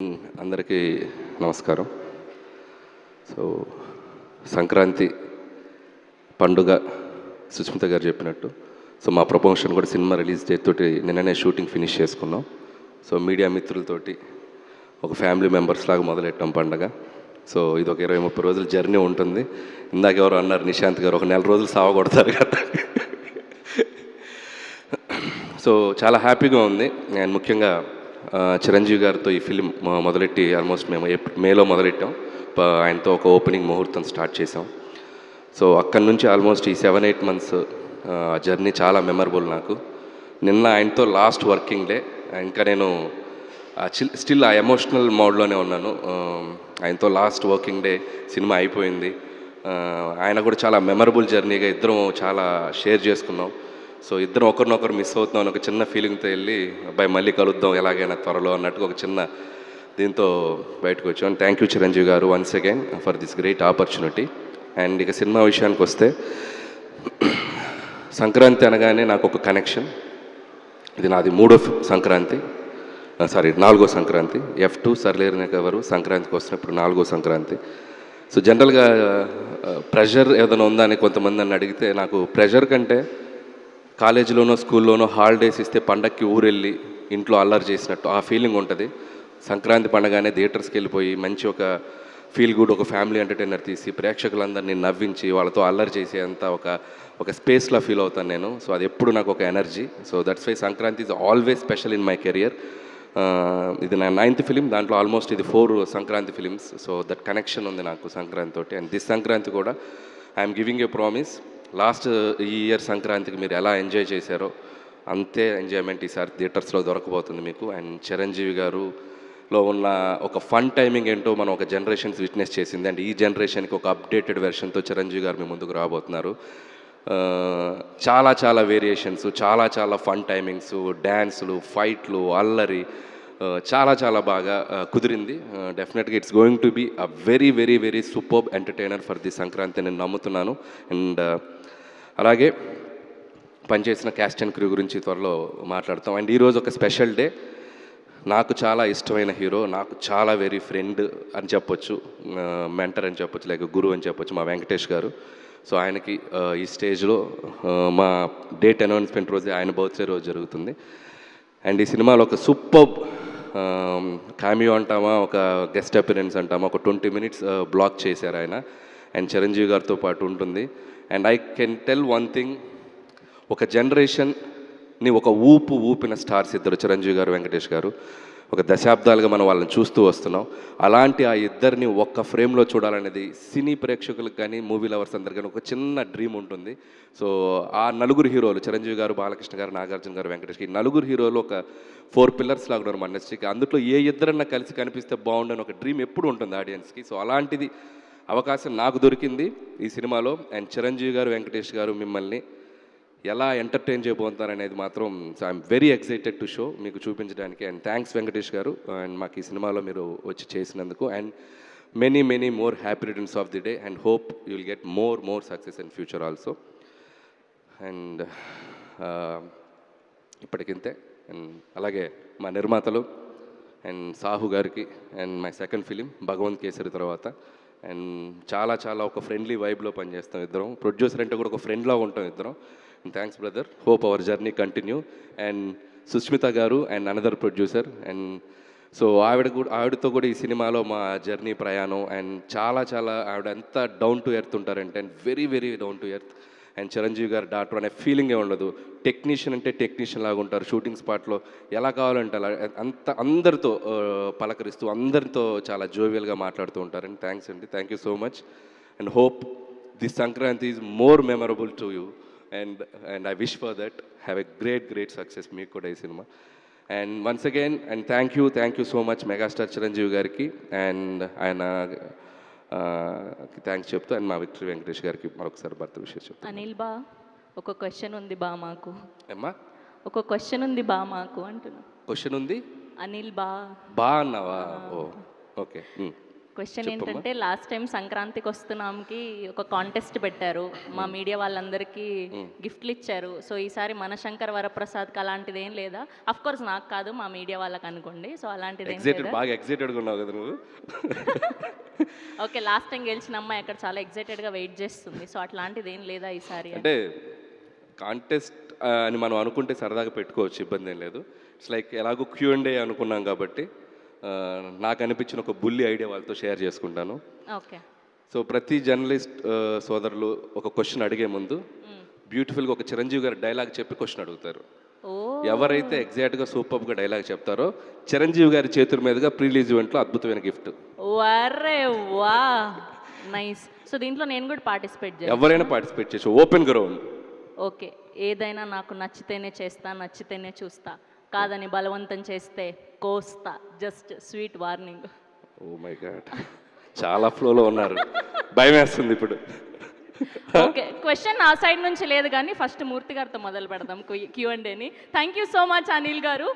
అందరికీ నమస్కారం. సో సంక్రాంతి పండుగ సుస్మిత గారు చెప్పినట్టు. సో మా ప్రమోషన్ కూడా సినిమా రిలీజ్ డేట్ తోటి నిన్ననే షూటింగ్ ఫినిష్ చేసుకున్నాం. సో మీడియా మిత్రులతోటి ఒక ఫ్యామిలీ మెంబర్స్ లాగా మొదలెట్టాం పండగ. సో ఇది ఒక ఇరవై ముప్పై రోజుల జర్నీ ఉంటుంది. ఇందాక ఎవరు అన్నారు నిశాంత్ గారు ఒక నెల రోజులు సావ కొడతారు కదా. సో చాలా హ్యాపీగా ఉంది. అండ్ ముఖ్యంగా చిరంజీవి గారితో ఈ ఫిలిం మొదలెట్టి ఆల్మోస్ట్ మేము మేలో మొదలెట్టాం. ప- ఆయనతో ఒక ఓపెనింగ్ ముహూర్తం స్టార్ట్ చేసాం సో అక్కడి నుంచి ఆల్మోస్ట్ ఈ సెవెన్ ఎయిట్ మంత్స్ జర్నీ చాలా మెమరబుల్ నాకు. నిన్న ఆయనతో లాస్ట్ వర్కింగ్ డే ఇంకా నేను స్టిల్ ఆ ఎమోషనల్ మోడ్లోనే ఉన్నాను. ఆయనతో లాస్ట్ వర్కింగ్ డే సినిమా అయిపోయింది. ఆయన కూడా చాలా మెమరబుల్ జర్నీగా ఇద్దరం చాలా షేర్ చేసుకున్నాం. సో ఇద్దరం ఒకరినొకరు మిస్ అవుతున్నాం అని ఒక చిన్న ఫీలింగ్తో వెళ్ళి అబ్బాయి మళ్ళీ కలుద్దాం ఎలాగైనా త్వరలో అన్నట్టుగా ఒక చిన్న దీంతో బయటకు వచ్చాం. Thank you Chiranjeevi garu once again for this great opportunity and ఇక సినిమా విషయానికి వస్తే సంక్రాంతి అనగానే నాకు ఒక కనెక్షన్ ఇది నాది మూడో సంక్రాంతి. సారీ నాలుగో సంక్రాంతి. ఎఫ్ టూ సర్లేరు ఎవరు సంక్రాంతికి వస్తున్నప్పుడు నాలుగో సంక్రాంతి. సో జనరల్గా ప్రెషర్ ఏదైనా ఉందా అని కొంతమంది నన్ను అడిగితే నాకు ప్రెషర్ కంటే కాలేజీలోనో స్కూల్లోనో హాలిడేస్ ఇస్తే పండక్కి ఊరెళ్ళి ఇంట్లో అల్లరి చేసినట్టు ఆ ఫీలింగ్ ఉంటుంది. సంక్రాంతి పండగానే థియేటర్స్కి వెళ్ళిపోయి మంచి ఒక ఫీల్ గుడ్ ఒక ఫ్యామిలీ ఎంటర్టైనర్ తీసి ప్రేక్షకులందరినీ నవ్వించి వాళ్ళతో అల్లరి చేసేంత ఒక ఒక స్పేస్లో ఫీల్ అవుతాను నేను. సో అది ఎప్పుడు నాకు ఒక energy. So that's why Sankranti is always special in my career. ఇది నా నైన్త్ ఫిలిం. దాంట్లో ఆల్మోస్ట్ ఇది four Sankranti films. So that connection ఉంది నాకు సంక్రాంతి తోటి. అండ్ దిస్ సంక్రాంతి కూడా I'm giving a promise. Last ఈ ఇయర్ సంక్రాంతికి మీరు ఎలా ఎంజాయ్ చేశారో అంతే ఎంజాయ్మెంట్ ఈసారి థియేటర్స్లో దొరకబోతుంది మీకు. అండ్ చిరంజీవి గారు లో ఉన్న ఒక ఫన్ టైమింగ్ ఏంటో మనం ఒక జనరేషన్స్ విట్నెస్ చేసింది. అండ్ ఈ జనరేషన్కి ఒక అప్డేటెడ్ వెర్షన్తో చిరంజీవి గారు మీ ముందుకు రాబోతున్నారు. చాలా చాలా వేరియేషన్స్ చాలా చాలా ఫన్ టైమింగ్స్ డ్యాన్సులు ఫైట్లు అల్లరి చాలా చాలా బాగా కుదిరింది. డెఫినెట్గా it's going to be a very very very super entertainer for the Sankranti నేను నమ్ముతున్నాను. అండ్ అలాగే పనిచేసిన క్యాస్ట్ అండ్ క్రూ గురించి త్వరలో మాట్లాడతాం. అండ్ ఈరోజు ఒక స్పెషల్ డే నాకు చాలా ఇష్టమైన హీరో నాకు చాలా వెరీ ఫ్రెండ్ అని చెప్పొచ్చు మెంటర్ అని చెప్పొచ్చు లేక గురువు అని చెప్పొచ్చు మా వెంకటేష్ గారు. సో ఆయనకి ఈ స్టేజ్లో మా డేట్ అనౌన్స్మెంట్ రోజే ఆయన బర్త్డే రోజు జరుగుతుంది. అండ్ ఈ సినిమాలో ఒక సూపర్ కామియో అంటామా ఒక గెస్ట్ అపిరెన్స్ అంటామా ఒక ట్వంటీ మినిట్స్ బ్లాక్ చేశారు ఆయన. అండ్ చిరంజీవి గారితో పాటు ఉంటుంది. And I can tell one thing ఒక జనరేషన్ని ఒక ఊపు ఊపిన స్టార్స్ ఇద్దరు చిరంజీవి గారు వెంకటేష్ గారు. ఒక దశాబ్దాలుగా మనం వాళ్ళని చూస్తూ వస్తున్నాం. అలాంటి ఆ ఇద్దరిని ఒక్క ఫ్రేమ్లో చూడాలనేది సినీ ప్రేక్షకులకు కానీ మూవీ లవర్స్ అందరు కానీ ఒక చిన్న డ్రీమ్ ఉంటుంది. సో ఆ నలుగురు హీరోలు చిరంజీవి గారు బాలకృష్ణ గారు నాగార్జున గారు వెంకటేష్ ఈ నలుగురు హీరోలు ఒక ఫోర్ పిల్లర్స్ లాగా ఉన్నారు మన ఇండస్ట్రీకి అందులో ఏ ఇద్దరన్నా కలిసి కనిపిస్తే బాగుండని ఒక డ్రీమ్ ఎప్పుడు ఉంటుంది ఆడియన్స్కి సో అలాంటిది అవకాశం నాకు దొరికింది ఈ సినిమాలో. అండ్ చిరంజీవి గారు వెంకటేష్ గారు మిమ్మల్ని ఎలా ఎంటర్టైన్ చేయబోతారనేది అనేది మాత్రం I'm very excited to show మీకు చూపించడానికి. అండ్ థ్యాంక్స్ వెంకటేష్ గారు. అండ్ మాకు ఈ సినిమాలో మీరు వచ్చి చేసినందుకు. And many many more happy returns of the day. And hope you will get more more success in future also. And ఇప్పటికింతే. And అలాగే మా నిర్మాతలు అండ్ సాహు గారికి and my second film Bhagavanth Kesari తర్వాత. అండ్ చాలా చాలా ఒక ఫ్రెండ్లీ వైబ్లో పనిచేస్తాం ఇద్దరం. ప్రొడ్యూసర్ అంటే కూడా ఒక ఫ్రెండ్లా ఉంటాం ఇద్దరం. Thanks brother hope our journey continue and Sushmita గారు and another producer and so ఆవిడ కూడా ఆవిడతో కూడా ఈ సినిమాలో మా జర్నీ ప్రయాణం. అండ్ చాలా చాలా ఆవిడ ఎంత డౌన్ టు ఎర్త్ ఉంటారంటే and very very down to earth and Chiranjeevi గారు డాక్టర్ అనే ఫీలింగే ఉండదు. టెక్నీషియన్ అంటే టెక్నీషియన్ లాగా ఉంటారు. షూటింగ్ స్పాట్లో ఎలా కావాలంటే అలా అంత అందరితో పలకరిస్తూ అందరితో చాలా జోవియల్గా మాట్లాడుతూ ఉంటారండి. థ్యాంక్స్ అండి. Thank you so much and hope this Sankranti is more memorable to you and and I wish for that have a great great success మీకు కూడా ఈ cinema. And once again and thank you thank you so much megastar Chiranjeevi గారికి. And ఆయన thanks చెప్తూ and మా victory Venkatesh గారికి మరొకసారి భర్త విషయం చెప్తాను. అనిల్ బా ఒక క్వశ్చన్ ఉంది బా మాకు. అమ్మా ఒక క్వశ్చన్ ఉంది బా మాకు అంటున్నా. క్వశ్చన్ ఉంది? అనిల్ బా. బా అన్నావా? Oh okay question. ఏంటంటే లాస్ట్ టైం సంక్రాంతికి వస్తున్నాంకి ఒక కాంటెస్ట్ పెట్టారు. మా మీడియా వాళ్ళందరికీ గిఫ్ట్లు ఇచ్చారు. సో ఈసారి మన శంకర్ వరప్రసాద్కి అలాంటిది ఏం లేదా? అఫ్ కోర్స్ నాకు కాదు మా మీడియా వాళ్ళకి అనుకోండి. సో అలాంటిది బాగా ఎగ్జైటెడ్గా ఉన్నావు కదా నువ్వు. ఓకే లాస్ట్ టైం గెలిచిన అమ్మాయి అక్కడ చాలా ఎక్సైటెడ్గా వెయిట్ చేస్తుంది. సో అట్లాంటిది ఏం లేదా ఈసారి. అంటే కాంటెస్ట్ అని మనం అనుకుంటే సరదాగా పెట్టుకోవచ్చు ఇబ్బంది ఏం లేదు. ఇట్స్ లైక్ ఎలాగో క్యూ అండ్ ఏ అనుకున్నాం కాబట్టి నాకు అనిపించిన ఒక బుల్లి ఐడియా వాళ్ళతో షేర్ చేసుకుంటాను. ఓకే. సో ప్రతి జర్నలిస్ట్ సోదరులు ఒక క్వశ్చన్ అడిగే ముందు బ్యూటిఫుల్గా ఒక చిరంజీవి గారి డైలాగ్ చెప్పి క్వశ్చన్ అడుగుతారు. ఎవరైతే ఎగ్జాక్ట్గా సూపర్గా డైలాగ్ చెప్తారో చిరంజీవి గారి చేతుల మీదుగా ప్రీ రిలీజ్ ఈవెంట్లో అద్భుతమైన గిఫ్ట్ వరే వా నైస్. సో దీంట్లో నేను కూడా పార్టిసిపేట్ చేయాలి ఎవరైనా పార్టిసిపేట్ చేసి ఓపెన్ గ్రౌండ్. ఓకే ఏదైనా నాకు నచ్చితేనే చేస్తా నచ్చితేనే చూస్తా. కాదని బలవంతం చేస్తే కోస్తా. Just sweet warning. Oh my god చాలా ఫ్లోలో ఉన్నారు. భయం వేస్తుంది ఇప్పుడు. ఓకే క్వశ్చన్ నా సైడ్ నుంచి లేదు కానీ ఫస్ట్ మూర్తి గారితో మొదలు పెడదాం క్యూ అండ్ ఏని. Thank you so much Anil గారు.